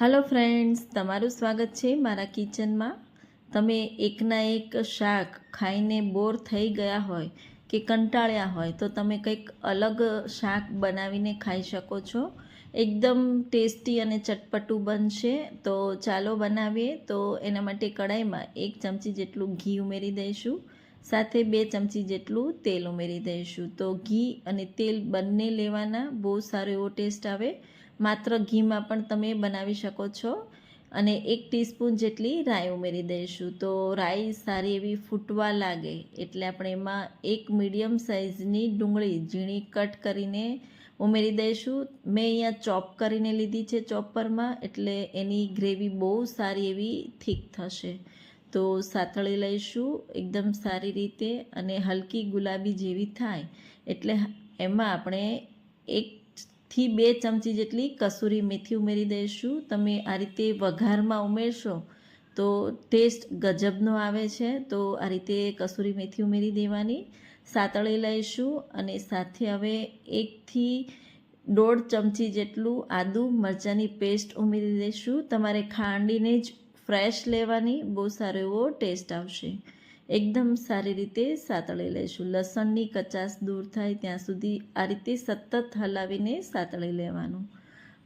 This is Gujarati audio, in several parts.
હલો ફ્રેન્ડ્સ તમારું સ્વાગત છે મારા કિચનમાં. તમે એકના એક શાક ખાઈને બોર થઈ ગયા હોય કે કંટાળ્યા હોય, તો તમે કંઈક અલગ શાક બનાવીને ખાઈ શકો છો. એકદમ ટેસ્ટી અને ચટપટું બનશે. તો ચાલો બનાવીએ. તો એના માટે કડાઈમાં એક ચમચી જેટલું ઘી ઉમેરી દઈશું. સાથે બે ચમચી જેટલું તેલ ઉમેરી દઈશું. તો ઘી અને તેલ બંને લેવાના. બહુ સારો એવો ટેસ્ટ આવે. માત્ર ઘીમાં પણ તમે બનાવી શકો છો. અને એક ટીસ્પૂન જેટલી રાઈ ઉમેરી દઈશું. તો રાઈ સારી એવી ફૂટવા લાગે એટલે આપણે એમાં એક મીડિયમ સાઇઝની ડુંગળી ઝીણી કટ કરીને ઉમેરી દઈશું. મેં અહીંયા ચોપ કરીને લીધી છે ચોપરમાં એટલે એની ગ્રેવી બહુ સારી એવી થીક થશે. તો સાતળી લઈશું એકદમ સારી રીતે અને હલકી ગુલાબી જેવી થાય એટલે એમાં આપણે એકથી બે ચમચી જેટલી કસૂરી મેથી ઉમેરી દઈશું. તમે આ રીતે વઘારમાં ઉમેરશો તો ટેસ્ટ ગજબનો આવે છે. તો આ રીતે કસૂરી મેથી ઉમેરી દેવાની. સાતળી લઈશું અને સાથે હવે એકથી દોઢ ચમચી જેટલું આદુ મરચાંની પેસ્ટ ઉમેરી દઈશું. તમારે ખાંડીને જ ફ્રેશ લેવાની. બહુ સારો એવો ટેસ્ટ આવશે. એકદમ સારી રીતે સાતળી લઈશું લસણની કચાશ દૂર થાય ત્યાં સુધી આ રીતે સતત હલાવીને સાતળી લેવાનું.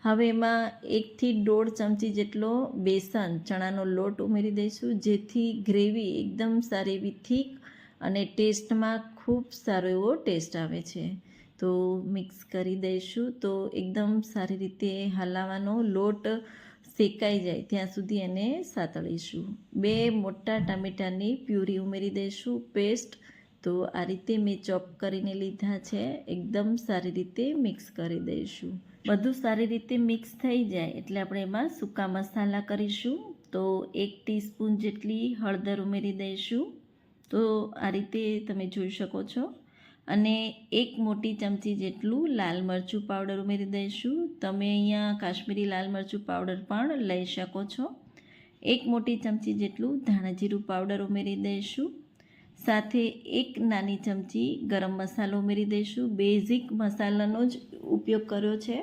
હવે એમાં એકથી દોઢ ચમચી જેટલો બેસન ચણાનો લોટ ઉમેરી દઈશું, જેથી ગ્રેવી એકદમ સારી એવી થીક અને ટેસ્ટમાં ખૂબ સારો એવો ટેસ્ટ આવે છે. તો મિક્સ કરી દઈશું. તો એકદમ સારી રીતે હલાવવાનો લોટ શેકાઈ જાય, ત્યાં સુધી એને સાતળીશું. બે મોટા ટામેટાની પ્યુરી ઉમેરી દઈશું, પેસ્ટ. તો આ રીતે મેં ચોપ કરીને લીધા છે, એકદમ સારી રીતે મિક્સ કરી દઈશું. બધું સારી રીતે મિક્સ થઈ જાય એટલે આપણે એમાં સૂકા મસાલા કરીશું. તો એક ટીસ્પૂન જેટલી હળદર ઉમેરી દઈશું. તો આ રીતે તમે જોઈ શકો છો. અને એક મોટી ચમચી જેટલું લાલ મરચું પાવડર ઉમેરી દઈશું. તમે અહીંયા કાશ્મીરી લાલ મરચું પાવડર પણ લઈ શકો છો. એક મોટી ચમચી જેટલું ધાણાજીરું પાવડર ઉમેરી દઈશું. સાથે એક નાની ચમચી ગરમ મસાલો ઉમેરી દઈશું. બેઝિક મસાલાનો જ ઉપયોગ કર્યો છે.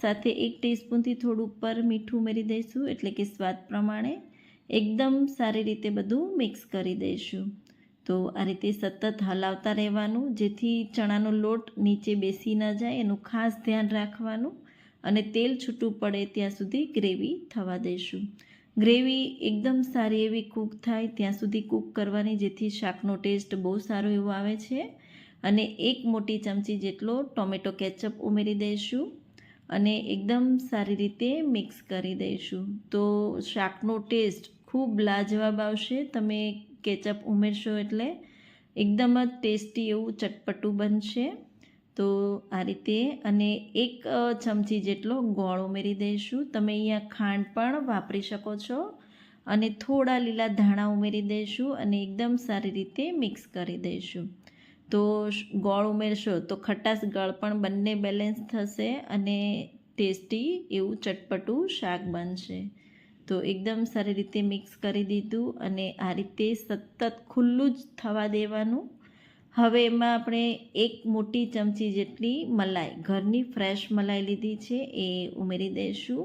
સાથે એક ટીસ્પૂનથી થોડું ઉપર મીઠું ઉમેરી દઈશું, એટલે કે સ્વાદ પ્રમાણે. એકદમ સારી રીતે બધું મિક્સ કરી દઈશું. તો આ રીતે સતત હલાવતા રહેવાનું, જેથી ચણાનો લોટ નીચે બેસી ન જાય, એનું ખાસ ધ્યાન રાખવાનું અને તેલ છૂટું પડે ત્યાં સુધી ગ્રેવી થવા દઈશું. ગ્રેવી એકદમ સારી એવી કૂક થાય ત્યાં સુધી કૂક કરવાની, જેથી શાકનો ટેસ્ટ બહુ સારો એવો આવે છે. અને એક મોટી ચમચી જેટલો ટોમેટો કેચઅપ ઉમેરી દઈશું અને એકદમ સારી રીતે મિક્સ કરી દઈશું. તો શાકનો ટેસ્ટ ખૂબ લાજવાબ આવશે. તમે કેચઅપ ઉમેરશો એટલે એકદમ જ ટેસ્ટી એવું ચટપટું બનશે. તો આ રીતે અને એક ચમચી જેટલો ગોળ ઉમેરી દઈશું. તમે અહીંયા ખાંડ પણ વાપરી શકો છો અને થોડા લીલા ધાણા ઉમેરી દઈશું અને એકદમ સારી રીતે મિક્સ કરી દઈશું. તો ગોળ ઉમેરશો તો ખટાશ ગળ પણ બંને બેલેન્સ થશે અને ટેસ્ટી એવું ચટપટું શાક બનશે. તો એકદમ સારી રીતે મિક્સ કરી દીધું અને આ રીતે સતત ખુલ્લું જ થવા દેવાનું. હવે એમાં આપણે એક મોટી ચમચી જેટલી મલાઈ, ઘરની ફ્રેશ મલાઈ લીધી છે, એ ઉમેરી દઈશું.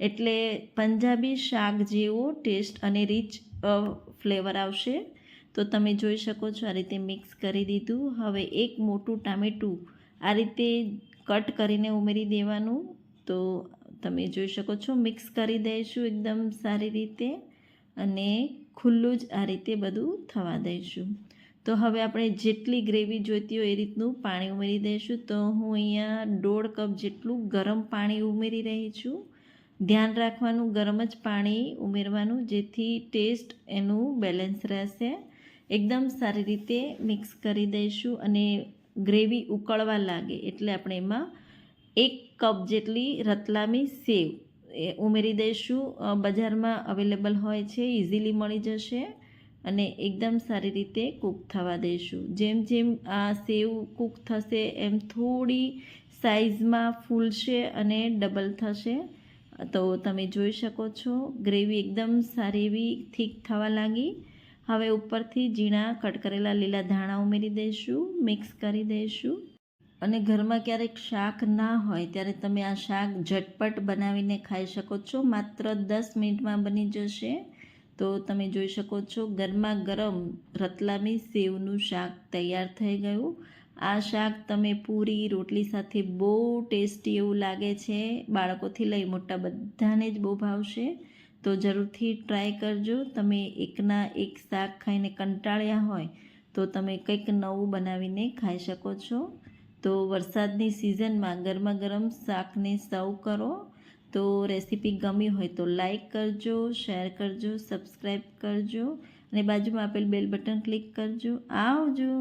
એટલે પંજાબી શાક જેવો ટેસ્ટ અને રીચ ફ્લેવર આવશે. તો તમે જોઈ શકો છો આ રીતે મિક્સ કરી દીધું. હવે એક મોટું ટામેટું આ રીતે કટ કરીને ઉમેરી દેવાનું. તો તમે જોઈ શકો છો, મિક્સ કરી દઈશું એકદમ સારી રીતે અને ખુલ્લું જ આ રીતે બધું થવા દઈશું. તો હવે આપણે જેટલી ગ્રેવી જોઈતી હોય એ રીતનું પાણી ઉમેરી દઈશું. તો હું અહીંયા દોઢ કપ જેટલું ગરમ પાણી ઉમેરી રહી છું. ધ્યાન રાખવાનું, ગરમ જ પાણી ઉમેરવાનું, જેથી ટેસ્ટ એનું બેલેન્સ રહેશે. એકદમ સારી રીતે મિક્સ કરી દઈશું અને ગ્રેવી ઉકળવા લાગે એટલે આપણે એમાં એક કપ જેટલી રતલામી સેવ. એ ઉમેરી દઈશું. બજારમાં અવેલેબલ હોય છે ઇઝીલી મળી જશે અને એકદમ સારી રીતે કૂક થવા દઈશું. જેમ જેમ આ સેવ કૂક થશે, એમ થોડી સાઇઝમાં ફૂલશે અને ડબલ થશે. તો તમે જોઈ શકો છો, ગ્રેવી એકદમ સારી એવી થીક થવા લાગી. હવે ઉપરથી ઝીણા કટ કરેલા લીલા ધાણા ઉમેરી દઈશું, મિક્સ કરી દઈશું. અને ઘરમાં ક્યારેક શાક ના હોય ત્યારે તમે આ શાક ઝટપટ બનાવીને ખાઈ શકો છો. માત્ર દસ મિનિટમાં બની જશે. તો તમે જોઈ શકો છો ગરમા ગરમ રતલામી સેવનું શાક તૈયાર થઈ ગયું. આ શાક તમે પૂરી રોટલી સાથે બહુ ટેસ્ટી એવું લાગે છે. બાળકોથી લઈ મોટા બધાને જ બહુ ભાવશે. તો જરૂરથી ટ્રાય કરજો. તમે એકના એક શાક ખાઈને કંટાળ્યા હોય તો તમે કંઈક નવું બનાવીને ખાઈ શકો છો. તો વરસાદની સિઝનમાં ગરમા ગરમ શાકને સર્વ કરો. તો રેસીપી ગમી હોય તો લાઈક કરજો, શેર કરજો, સબસ્ક્રાઈબ કરજો અને બાજુમાં આપેલ બેલ બટન ક્લિક કરજો. આવજો!